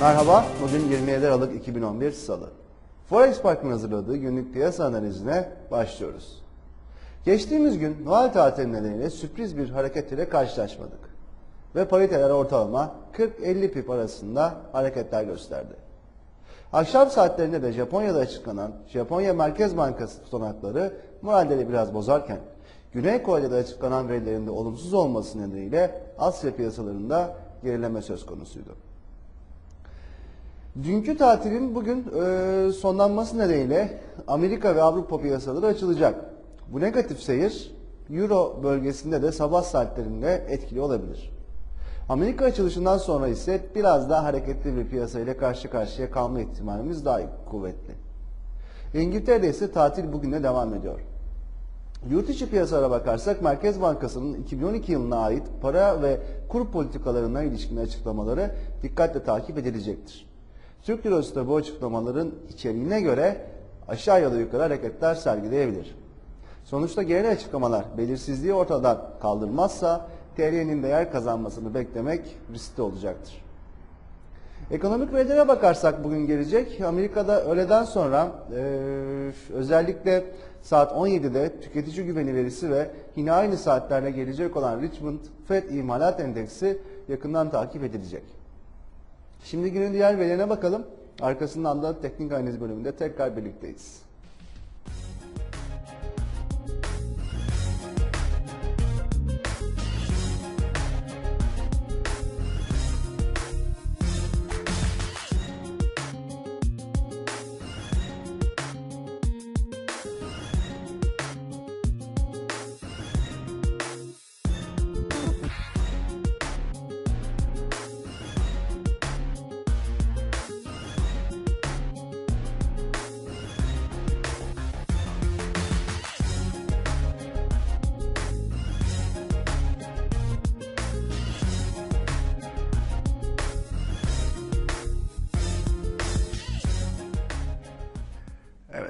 Merhaba, bugün 27 Aralık 2011 Salı. Forex Park'ın hazırladığı günlük piyasa analizine başlıyoruz. Geçtiğimiz gün Noel tatili nedeniyle sürpriz bir hareket ile karşılaşmadık. Ve pariteler ortalama 40-50 pip arasında hareketler gösterdi. Akşam saatlerinde de Japonya'da açıklanan Japonya Merkez Bankası tutanakları moralleri biraz bozarken Güney Kore'de açıklanan verilerin olumsuz olması nedeniyle Asya piyasalarında gerileme söz konusuydu. Dünkü tatilin bugün e, sonlanması nedeniyle Amerika ve Avrupa piyasaları açılacak. Bu negatif seyir Euro bölgesinde de sabah saatlerinde etkili olabilir. Amerika açılışından sonra ise biraz daha hareketli bir piyasa ile karşı karşıya kalma ihtimalimiz daha kuvvetli. İngiltere'de ise tatil bugüne devam ediyor. Yurt içi piyasalara bakarsak Merkez Bankası'nın 2012 yılına ait para ve kur politikalarına ilişkin açıklamaları dikkatle takip edilecektir. Türk Lirası da bu açıklamaların içeriğine göre aşağı ya da yukarı hareketler sergileyebilir. Sonuçta gelen açıklamalar belirsizliği ortadan kaldırmazsa TL'nin değer kazanmasını beklemek riskli olacaktır. Ekonomik verilere bakarsak bugün gelecek. Amerika'da öğleden sonra e, özellikle saat 17'de tüketici güveni verisi ve yine aynı saatlerde gelecek olan Richmond Fed imalat endeksi yakından takip edilecek. Şimdi günün diğer verilerine bakalım. Arkasından da teknik analiz bölümünde tekrar birlikteyiz.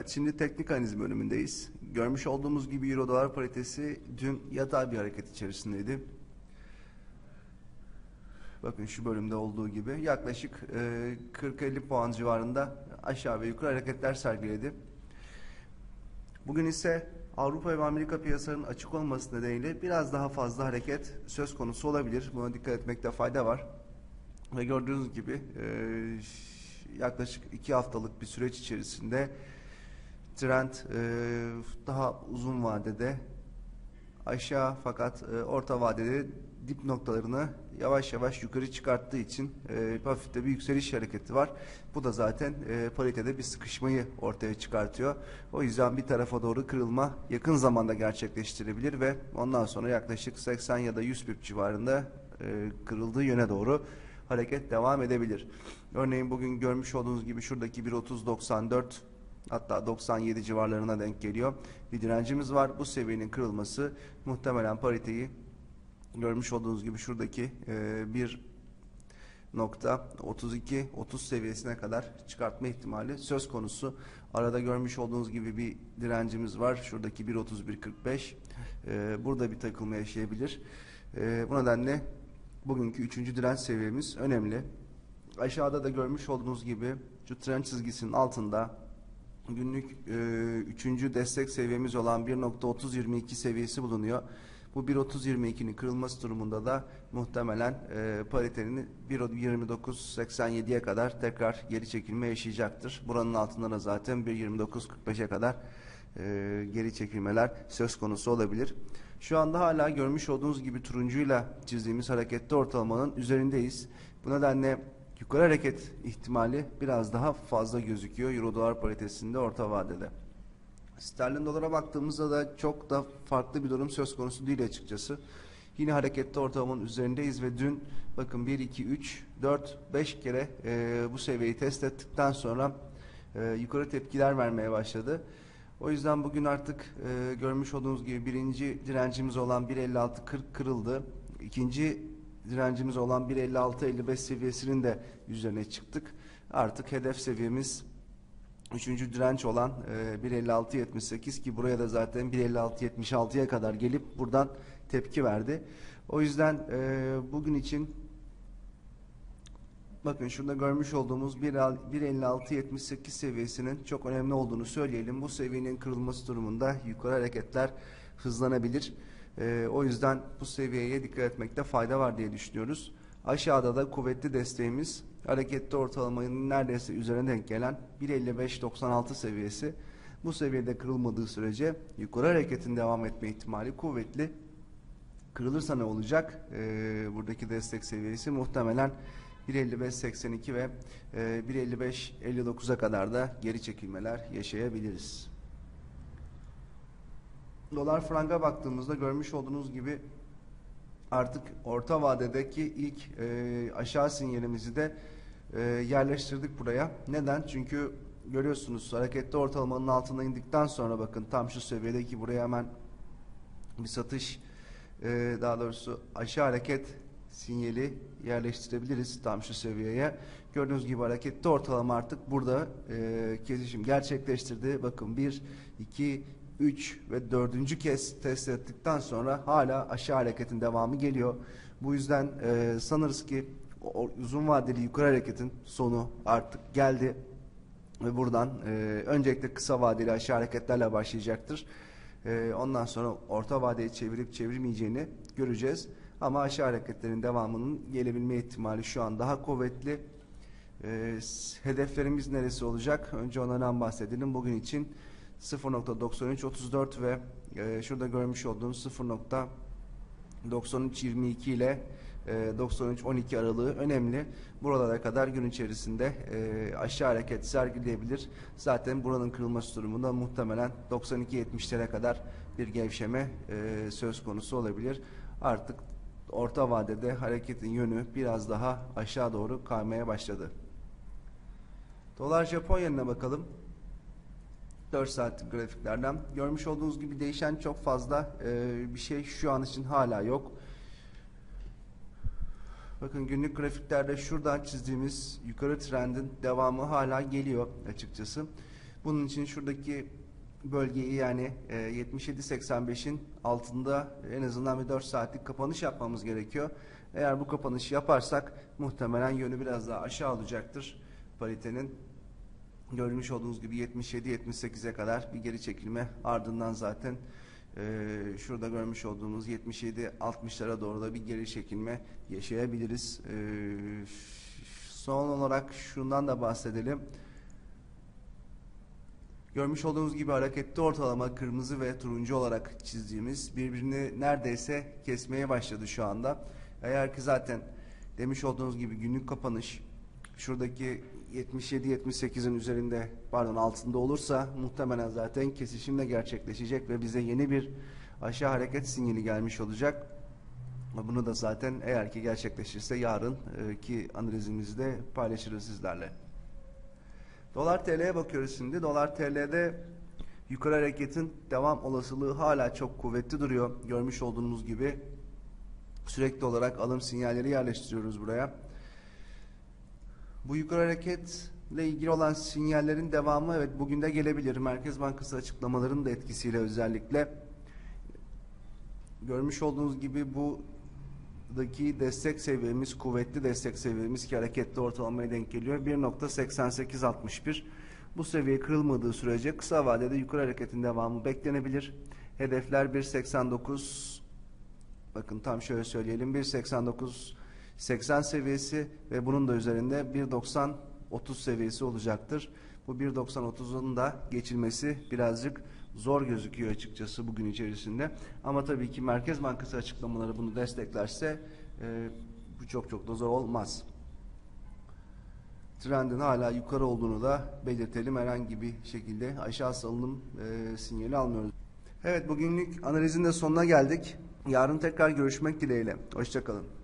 Evet, şimdi teknik analiz bölümündeyiz. Görmüş olduğumuz gibi Euro dolar paritesi dün yatay bir hareket içerisindeydi. Bakın şu bölümde olduğu gibi yaklaşık e, 40-50 puan civarında aşağı ve yukarı hareketler sergiledi. Bugün ise Avrupa ve Amerika piyasalarının açık olması nedeniyle biraz daha fazla hareket söz konusu olabilir. Buna dikkat etmekte fayda var. Ve gördüğünüz gibi e, yaklaşık iki haftalık bir süreç içerisinde trend e, daha uzun vadede aşağı fakat e, orta vadede dip noktalarını yavaş yavaş yukarı çıkarttığı için e, hafifte bir yükseliş hareketi var. Bu da zaten e, paritede bir sıkışmayı ortaya çıkartıyor. O yüzden bir tarafa doğru kırılma yakın zamanda gerçekleştirebilir ve ondan sonra yaklaşık 80 ya da 100 pip civarında e, kırıldığı yöne doğru hareket devam edebilir. Örneğin bugün görmüş olduğunuz gibi şuradaki 1.30.94 hatta 97 civarlarına denk geliyor. Bir direncimiz var. Bu seviyenin kırılması muhtemelen pariteyi görmüş olduğunuz gibi şuradaki e, bir nokta 32 30 seviyesine kadar çıkartma ihtimali söz konusu. Arada görmüş olduğunuz gibi bir direncimiz var. Şuradaki 1.31.45 e, burada bir takılma yaşayabilir. E, bu nedenle bugünkü üçüncü direnç seviyemiz önemli. Aşağıda da görmüş olduğunuz gibi şu trend çizgisinin altında günlük e, üçüncü destek seviyemiz olan 1.3022 seviyesi bulunuyor. Bu 1.3022'nin kırılması durumunda da muhtemelen e, paritenin 1.2987'ye kadar tekrar geri çekilme yaşayacaktır. Buranın altında da zaten 1.2945'e kadar e, geri çekilmeler söz konusu olabilir. Şu anda hala görmüş olduğunuz gibi turuncuyla çizdiğimiz harekette ortalamanın üzerindeyiz. Bu nedenle yukarı hareket ihtimali biraz daha fazla gözüküyor Euro dolar paritesinde orta vadede. Sterlin dolara baktığımızda da çok da farklı bir durum söz konusu değil açıkçası. Yine harekette ortalamanın üzerindeyiz ve dün bakın 1, 2, 3, 4, 5 kere e, bu seviyeyi test ettikten sonra e, yukarı tepkiler vermeye başladı. O yüzden bugün artık e, görmüş olduğunuz gibi birinci direncimiz olan 1.56.40 kırıldı. İkinci direncimiz olan 1.56-55 seviyesinin de üzerine çıktık. Artık hedef seviyemiz üçüncü direnç olan e, 1.56.78 ki buraya da zaten 1.56.76'ya kadar gelip buradan tepki verdi. O yüzden e, bugün için Bakın şurada görmüş olduğumuz 1.56-78 seviyesinin çok önemli olduğunu söyleyelim. Bu seviyenin kırılması durumunda yukarı hareketler hızlanabilir. Ee, o yüzden bu seviyeye dikkat etmekte fayda var diye düşünüyoruz. Aşağıda da kuvvetli desteğimiz hareketli ortalamanın neredeyse üzerine denk gelen 1.55-96 seviyesi. Bu seviyede kırılmadığı sürece yukarı hareketin devam etme ihtimali kuvvetli. Kırılırsa ne olacak? Ee, buradaki destek seviyesi muhtemelen 1.55-82 ve e, 1.55-59'a kadar da geri çekilmeler yaşayabiliriz. Dolar franga baktığımızda görmüş olduğunuz gibi artık orta vadedeki ilk e, aşağı sinyalimizi de e, yerleştirdik buraya. Neden? Çünkü görüyorsunuz hareketli ortalamanın altına indikten sonra bakın tam şu seviyedeki buraya hemen bir satış e, daha doğrusu aşağı hareket sinyali yerleştirebiliriz tam şu seviyeye. Gördüğünüz gibi hareketli ortalama artık burada e, kesişim gerçekleştirdi. Bakın 1, 2, 3 ve 4. kez test ettikten sonra hala aşağı hareketin devamı geliyor. Bu yüzden e, sanırız ki o, uzun vadeli yukarı hareketin sonu artık geldi. Ve buradan e, öncelikle kısa vadeli aşağı hareketlerle başlayacaktır. E, ondan sonra orta vadeye çevirip çevirmeyeceğini göreceğiz. Ama aşağı hareketlerin devamının gelebilme ihtimali şu an daha kuvvetli. E, hedeflerimiz neresi olacak? Önce onlardan bahsedelim. Bugün için 0.9334 ve e, şurada görmüş olduğunuz 0.9322 ile e, 93-12 aralığı önemli. Buralara kadar gün içerisinde e, aşağı hareket sergileyebilir. Zaten buranın kırılması durumunda muhtemelen 92-70'lere kadar bir gevşeme e, söz konusu olabilir. Artık orta vadede hareketin yönü biraz daha aşağı doğru kaymaya başladı. Dolar Japon yenine bakalım. 4 saatlik grafiklerden. Görmüş olduğunuz gibi değişen çok fazla e, bir şey şu an için hala yok. Bakın günlük grafiklerde şuradan çizdiğimiz yukarı trendin devamı hala geliyor açıkçası. Bunun için şuradaki bölgeyi yani e, 77.85'in altında en azından bir 4 saatlik kapanış yapmamız gerekiyor. Eğer bu kapanışı yaparsak muhtemelen yönü biraz daha aşağı olacaktır paritenin. Görmüş olduğunuz gibi 77-78'e kadar bir geri çekilme ardından zaten e, şurada görmüş olduğumuz 77-60'lara doğru da bir geri çekilme yaşayabiliriz. E, son olarak şundan da bahsedelim. Görmüş olduğunuz gibi hareketli ortalama kırmızı ve turuncu olarak çizdiğimiz birbirini neredeyse kesmeye başladı şu anda. Eğer ki zaten demiş olduğunuz gibi günlük kapanış şuradaki 77-78'in üzerinde pardon altında olursa muhtemelen zaten kesişimle gerçekleşecek ve bize yeni bir aşağı hareket sinyali gelmiş olacak. Bunu da zaten eğer ki gerçekleşirse yarın e, ki analizimizde paylaşırız sizlerle. Dolar TL'ye bakıyoruz şimdi. Dolar TL'de yukarı hareketin devam olasılığı hala çok kuvvetli duruyor. Görmüş olduğunuz gibi sürekli olarak alım sinyalleri yerleştiriyoruz buraya. Bu yukarı hareketle ilgili olan sinyallerin devamı evet bugün de gelebilir. Merkez Bankası açıklamalarının da etkisiyle özellikle görmüş olduğunuz gibi bu daki destek seviyemiz, kuvvetli destek seviyemiz ki hareketli ortalamaya denk geliyor. 1.8861. Bu seviye kırılmadığı sürece kısa vadede yukarı hareketin devamı beklenebilir. Hedefler 1.89 bakın tam şöyle söyleyelim 1.89 80 seviyesi ve bunun da üzerinde 1.90 30 seviyesi olacaktır. Bu 1.90-30'un da geçilmesi birazcık zor gözüküyor açıkçası bugün içerisinde. Ama tabii ki Merkez Bankası açıklamaları bunu desteklerse e, bu çok çok da zor olmaz. Trendin hala yukarı olduğunu da belirtelim. Herhangi bir şekilde aşağı salınım e, sinyali almıyoruz. Evet bugünlük analizin de sonuna geldik. Yarın tekrar görüşmek dileğiyle. Hoşçakalın.